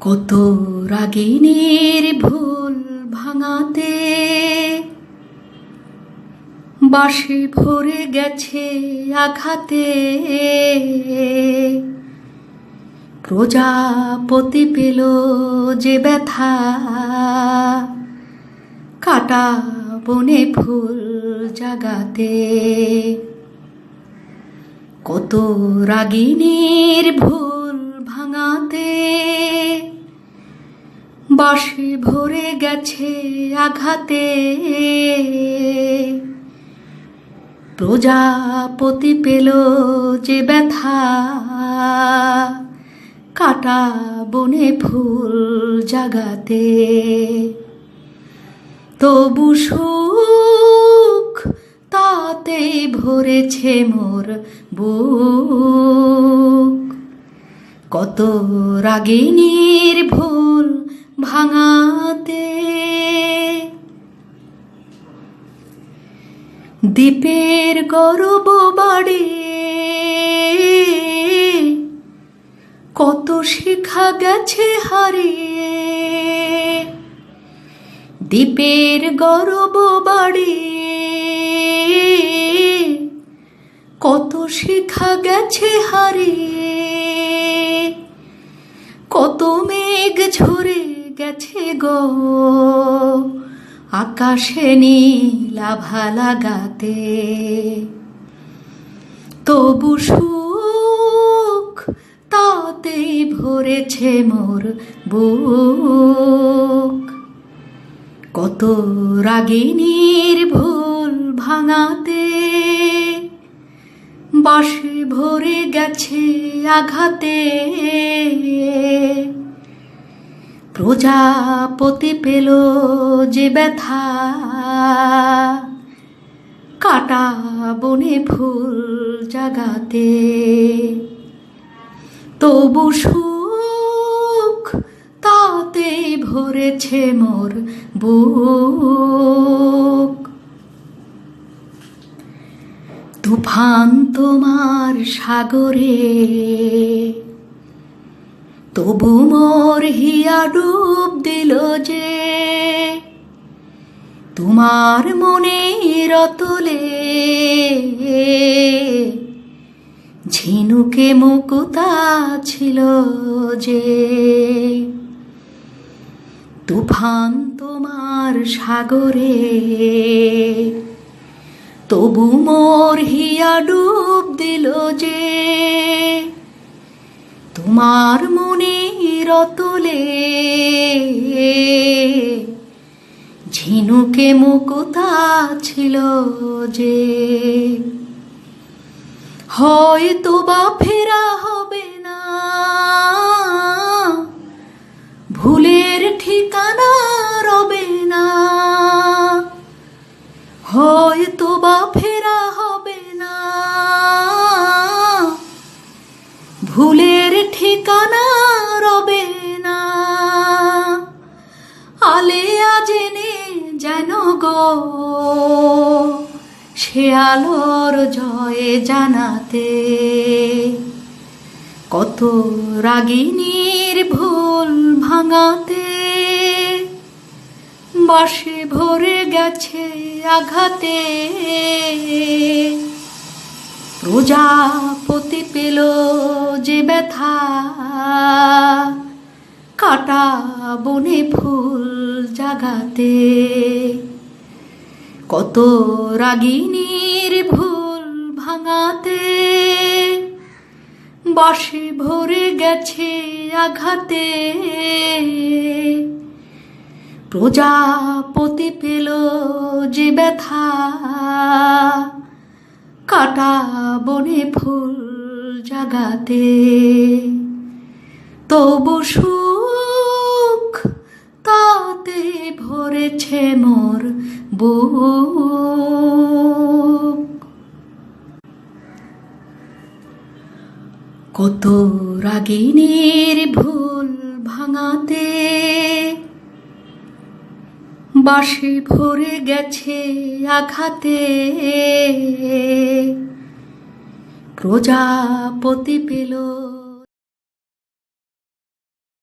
কত রাগিনীর ভুল ভাঙাতে বাসে ভরে গেছে আঘাতে। প্রজাপতি পেল যে ব্যথা, কাটা বনে ফুল জাগাতে। কত রাগিনীর ভুল বাসে ভরে গেছে আঘাতে। প্রজাপতি পেল যে ব্যথা। কাটা বনে ফুল জাগাতে। তবু সুখ তাতে ভরেছে মোর বুক। কত রাগিনীর ভুল ভাঙাতে। দ্বীপের গরব বাড়ে। কত শিখা গেছে হারিয়ে দ্বীপের গরব বাড়ে। কত শিখা গেছে হারিয়ে কত মেঘ ঝরে। গেছে গো। আকাশে নীলাভা লাগাতে। তবু সুখ তাতেই ভরেছে মোর বুক। কত রাগিনীর ভুল ভাঙাতে বাসে ভরে গেছে আঘাতে। প্রজাপতি পেল যে ব্যথা। কাটা বনে ফুল জাগাতে। তবু সুখ তাতে ভরেছে মোর বুক। তুফান তোমার সাগরে তবু মোর হিয়া ডুব দিল যে, তোমার মনে রতলে। ঝিনুকে মুকুতা ছিল যে, তুফান তোমার সাগরে। তবু মোর হিয়া ডুব দিল যে তোমার মনে রতলে। ঝিনুকে মুকুতা ছিল যে। হয়তো বা ফেরা হবে না। ভুলের ঠিকানা রবে না। হয়তো বা ফেরা হবে না। ভুলের ঠিকানা রবে না। আলেয়া জেনে যেন গো, সে আলোর জয়ে জানাতে। কত রাগিনীর ভুল ভাঙাতে বাসে ভরে গেছে আঘাতে। প্রজাপতি পেল যে ব্যথা। কাটা বনে ফুল জাগাতে। কত রাগিনীর ভুল ভাঙাতে। বাসে ভরে গেছে আঘাতে। প্রজাপতি পেল যে ব্যথা। কাটা বনে ফুল জাগাতে। তবু সুখ তাতে ভরেছে মোর বুক। কত রাগিনীর ভুল ভাঙাতে বাসে ভরে গেছে আঘাতে। প্রজাপতি পেল